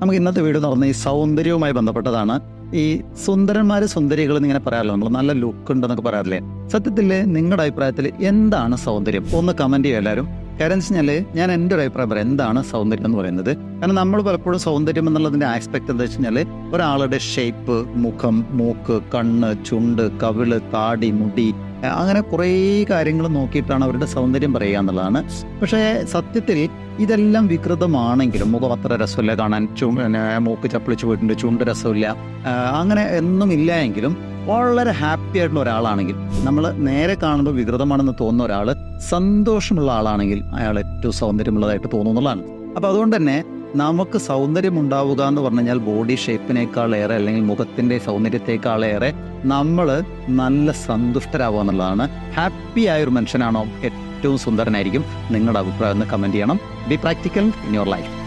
നമുക്ക് ഇന്നത്തെ വീഡിയോ എന്ന് പറഞ്ഞാൽ ഈ സൗന്ദര്യവുമായി ബന്ധപ്പെട്ടതാണ്. ഈ സുന്ദരന്മാര് സുന്ദരികൾ എന്നിങ്ങനെ പറയാമല്ലോ നമ്മൾ നല്ല ലുക്ക് ഉണ്ടെന്നൊക്കെ പറയാറില്ലേ? സത്യത്തിൽ നിങ്ങളുടെ അഭിപ്രായത്തിൽ എന്താണ് സൗന്ദര്യം? ഒന്ന് കമന്റ് ചെയ്യുക എല്ലാവരും. കാര്യം വെച്ച് കഴിഞ്ഞാൽ ഞാൻ എന്റെ ഒരു അഭിപ്രായം പറയാം. എന്താണ് സൗന്ദര്യം എന്ന് പറയുന്നത്? കാരണം നമ്മൾ പലപ്പോഴും സൗന്ദര്യം എന്നുള്ളതിന്റെ ആസ്പെക്ട് എന്താ വെച്ച് കഴിഞ്ഞാൽ ഒരാളുടെ ഷേപ്പ് മുഖം മൂക്ക് കണ്ണ് ചുണ്ട് കവിൾ താടി മുടി അങ്ങനെ കുറേ കാര്യങ്ങൾ നോക്കിയിട്ടാണ് അവരുടെ സൗന്ദര്യം പറയുക എന്നുള്ളതാണ്. പക്ഷേ സത്യത്തിൽ ഇതെല്ലാം വികൃതമാണെങ്കിലും മുഖം അത്ര രസമില്ല കാണാൻ ചു മൂക്ക് ചപ്പിളിച്ച് പോയിട്ടുണ്ട് ചുണ്ട് രസമില്ല. അങ്ങനെ ഒന്നും ഇല്ല എങ്കിലും വളരെ ഹാപ്പി ആയിട്ടുള്ള ഒരാളാണെങ്കിൽ നമ്മൾ നേരെ കാണുമ്പോൾ വികൃതമാണെന്ന് തോന്നുന്ന ഒരാൾ സന്തോഷമുള്ള ആളാണെങ്കിൽ അയാൾ ഏറ്റവും സൗന്ദര്യമുള്ളതായിട്ട് തോന്നുന്നതാണ് അപ്പോൾ അതുകൊണ്ട് തന്നെ നമുക്ക് സൗന്ദര്യം ഉണ്ടാവുക എന്ന് പറഞ്ഞു കഴിഞ്ഞാൽ ബോഡി ഷേപ്പിനേക്കാൾ ഏറെ അല്ലെങ്കിൽ മുഖത്തിന്റെ സൗന്ദര്യത്തെക്കാളേറെ നമ്മൾ നല്ല സന്തുഷ്ടരാകുക എന്നുള്ളതാണ്. ഹാപ്പി ആയ ഒരു മനുഷ്യനാണോ? ഏറ്റവും സുന്ദരനായിരിക്കും. നിങ്ങളുടെ അഭിപ്രായം ഒന്ന് കമന്റ് ചെയ്യണം. Be practical in your life